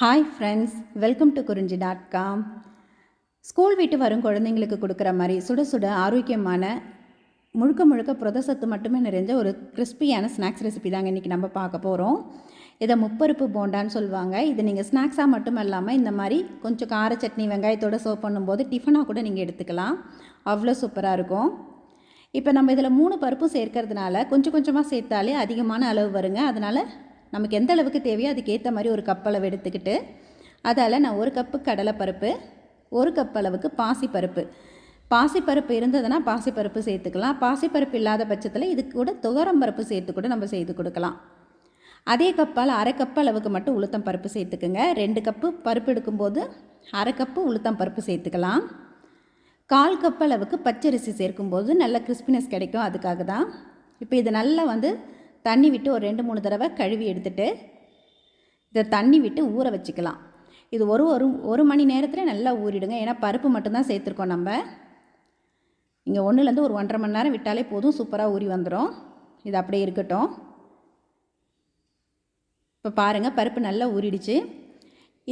Hi friends welcome to Kurinji dot com school விட்டு வரும் குழந்தைங்களுக்கு கொடுக்குற மாதிரி சுட சுட ஆரோக்கியமான முழுக்க முழுக்க புரதசத்து மட்டுமே நிறைஞ்ச ஒரு கிறிஸ்பியான ஸ்நாக்ஸ் ரெசிபி தாங்க இன்றைக்கி நம்ம பார்க்க போகிறோம் இதை முப்பருப்பு போண்டான்னு சொல்லுவாங்க. இது நீங்கள் ஸ்நாக்ஸாக மட்டும் இல்லாமல் இந்த மாதிரி கொஞ்சம் கார சட்னி வெங்காயத்தோடு சர்வ் பண்ணும்போது டிஃபனாக கூட நீங்கள் எடுத்துக்கலாம். அவ்வளோ சூப்பராக இருக்கும். இப்போ நம்ம இதில் மூணு பருப்பும் சேர்க்கறதுனால கொஞ்சம் கொஞ்சமாக சேர்த்தாலே அதிகமான அளவு வருங்க. அதனால் நமக்கு எந்த அளவுக்கு தேவையோ அதுக்கேற்ற மாதிரி ஒரு கப் அளவு எடுத்துக்கிட்டு அதால் நான் ஒரு கப்பு கடலைப்பருப்பு ஒரு கப் அளவுக்கு பாசிப்பருப்பு. பாசிப்பருப்பு இருந்ததுன்னா பாசிப்பருப்பு சேர்த்துக்கலாம். பாசிப்பருப்பு இல்லாத பட்சத்தில் இது கூட துவரம் பருப்பு சேர்த்து கூட நம்ம செய்து கொடுக்கலாம். அதே கப்பால் அரை கப் அளவுக்கு மட்டும் உளுத்தம் பருப்பு சேர்த்துக்குங்க. ரெண்டு கப்பு பருப்பு எடுக்கும்போது அரை கப்பு உளுத்தம் பருப்பு சேர்த்துக்கலாம். கால் கப் அளவுக்கு பச்சரிசி சேர்க்கும்போது நல்ல கிறிஸ்பினஸ் கிடைக்கும் அதுக்காக தான் இப்போ இது நல்லா வந்து தண்ணி விட்டு ஒரு ரெண்டு மூணு தடவை கழுவி எடுத்துகிட்டு இதை தண்ணி விட்டு ஊற வச்சுக்கலாம். இது ஒரு ஒரு ஒரு மணி நேரத்தில் நல்லா ஊறிடுங்க. ஏன்னா பருப்பு மட்டும்தான் சேர்த்துருக்கோம் நம்ம. இங்கே ஒன்றுலேருந்து ஒரு ஒன்றரை மணி நேரம் விட்டாலே போதும். சூப்பராக ஊறி வந்துடும் இது அப்படியே இருக்கட்டும். இப்போ பாருங்கள் பருப்பு நல்லா ஊறிடுச்சு.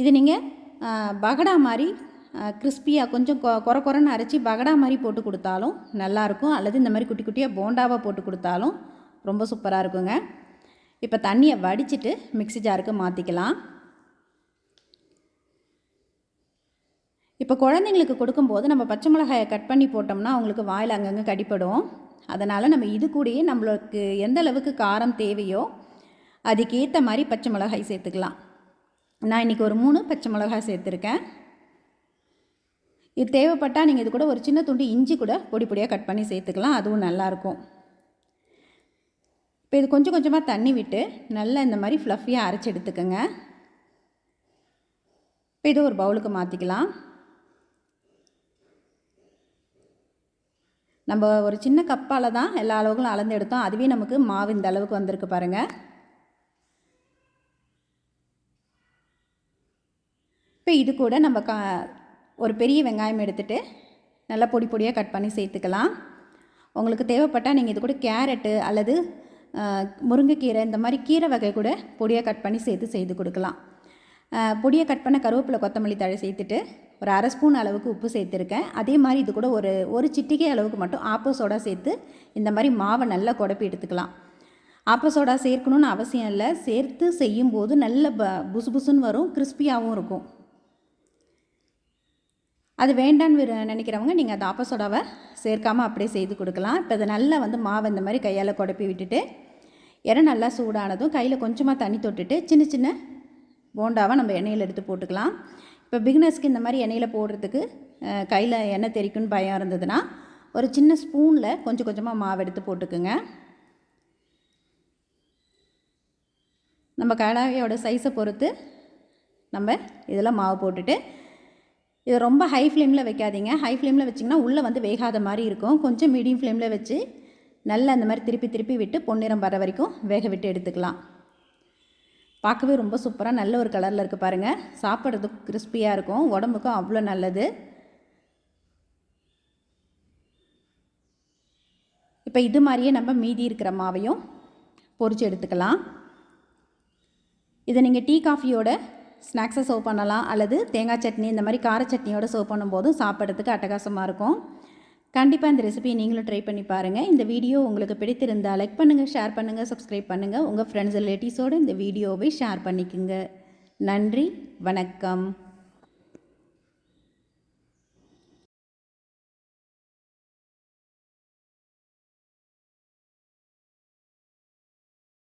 இது நீங்கள் பகடா மாதிரி கிறிஸ்பியாக கொஞ்சம் கொ குறை குறைன்னு அரைச்சி பகடா மாதிரி போட்டு கொடுத்தாலும் நல்லாயிருக்கும் அல்லது இந்த மாதிரி குட்டி குட்டியாக போண்டாவாக போட்டு கொடுத்தாலும் ரொம்ப சூப்பராக இருக்குங்க. இப்போ தண்ணியை வடிச்சிட்டு மிக்ஸி ஜாருக்கு மாற்றிக்கலாம் இப்போ குழந்தைங்களுக்கு கொடுக்கும்போது நம்ம பச்சை மிளகாயை கட் பண்ணி போட்டோம்னா அவங்களுக்கு வாயில் அங்கங்கே கடிப்படும் அதனால் நம்ம இது கூடயே நம்மளுக்கு எந்த அளவுக்கு காரம் தேவையோ அதுக்கேற்ற மாதிரி பச்சை மிளகாய் சேர்த்துக்கலாம். நான் இன்றைக்கி ஒரு மூணு பச்சை மிளகாய் சேர்த்துருக்கேன். இது தேவைப்பட்டால் நீங்கள் இது கூட ஒரு சின்ன துண்டு இஞ்சி கூட பொடி பொடியாக கட் பண்ணி சேர்த்துக்கலாம். அதுவும் நல்லாயிருக்கும் இப்போ இது கொஞ்சம் கொஞ்சமாக தண்ணி விட்டு நல்லா இந்த மாதிரி ஃப்ளஃபியாக அரைச்சி எடுத்துக்கோங்க. இப்போ இதை ஒரு பவுலுக்கு மாற்றிக்கலாம் நம்ம ஒரு சின்ன கப்பால் தான் எல்லா அளவுகளும் அளந்து எடுத்தோம். அதுவே நமக்கு மாவு இந்த அளவுக்கு வந்திருக்கு பாருங்கள் இப்போ இது கூட நம்ம கா ஒரு பெரிய வெங்காயம் எடுத்துகிட்டு நல்லா பொடி பொடியாக கட் பண்ணி சேர்த்துக்கலாம். உங்களுக்கு தேவைப்பட்டால் நீங்கள் இது கூட கேரட்டு அல்லது முருங்கைக்கீரை இந்த மாதிரி கீரை வகை கூட பொடியாக கட் பண்ணி சேர்த்து செய்து கொடுக்கலாம். பொடியை கட் பண்ண கருவேப்பிலை கொத்தமல்லி தழை சேர்த்துட்டு ஒரு அரை ஸ்பூன் அளவுக்கு உப்பு சேர்த்துருக்கேன். அதே மாதிரி இது கூட ஒரு ஒரு சிட்டிகை அளவுக்கு மட்டும் ஆப்போ சோடா சேர்த்து இந்த மாதிரி மாவை நல்லா குழப்பி எடுத்துக்கலாம். ஆப்போ சோடா சேர்க்கணுன்னு அவசியம் இல்லை. சேர்த்து செய்யும்போது நல்ல ப புசு புசுன்னு வரும் கிறிஸ்பியாகவும் இருக்கும். அது வேண்டான்னு நினைக்கிறவங்க நீங்கள் அந்த ஆப்போசோடாவை சேர்க்காமல் அப்படியே செய்து கொடுக்கலாம். இப்போ அதை நல்லா வந்து மாவை இந்த மாதிரி கையால் குழப்பி விட்டுட்டு இறை நல்லா சூடானதும் கையில் கொஞ்சமாக தண்ணி தொட்டுட்டு சின்ன சின்ன போண்டாவை நம்ம எண்ணெயில் எடுத்து போட்டுக்கலாம். இப்போ பிகினர்ஸ்க்கு இந்த மாதிரி எண்ணெயில் போடுறதுக்கு கையில் எண்ணெய் தெரிக்குன்னு பயம் இருந்ததுன்னா ஒரு சின்ன ஸ்பூனில் கொஞ்சம் கொஞ்சமாக மாவு எடுத்து போட்டுக்குங்க. நம்ம கடாயோட சைஸை பொறுத்து நம்ம இதில் மாவு போட்டுட்டு இதை ரொம்ப ஹை ஃப்ளேமில் வைக்காதீங்க. ஹை ஃப்ளேமில் வச்சிங்கன்னா உள்ளே வந்து வேகாத மாதிரி இருக்கும். கொஞ்சம் மீடியம் ஃப்ளேமில் வச்சு நல்லா அந்த மாதிரி திருப்பி திருப்பி விட்டு பொன்னிறம் வர வரைக்கும் வேக விட்டு எடுத்துக்கலாம். பார்க்கவே ரொம்ப சூப்பராக நல்ல ஒரு கலரில் இருக்குது பாருங்கள் சாப்பிட்றதுக்கு கிறிஸ்பியாக இருக்கும். உடம்புக்கும் அவ்வளோ நல்லது. இப்போ இது மாதிரியே நம்ம மீதி இருக்கிற மாவையும் பொறிச்சு எடுத்துக்கலாம். இதை நீங்கள் டீ காஃபியோட ஸ்நாக்ஸை சர்வ் பண்ணலாம். அல்லது தேங்காய் சட்னி இந்த மாதிரி கார சட்னியோடு சர்வ் பண்ணும்போதும் சாப்பிட்றதுக்கு அட்டகாசமாக இருக்கும். கண்டிப்பாக இந்த ரெசிபி நீங்களும் ட்ரை பண்ணி பாருங்கள் இந்த வீடியோ உங்களுக்கு பிடித்திருந்தால் லைக் பண்ணுங்கள் ஷேர் பண்ணுங்கள் சப்ஸ்கிரைப் பண்ணுங்கள் உங்கள் ஃப்ரெண்ட்ஸ் ரிலேட்டிவ்ஸோடு இந்த வீடியோவை ஷேர் பண்ணிக்கோங்க. நன்றி வணக்கம்.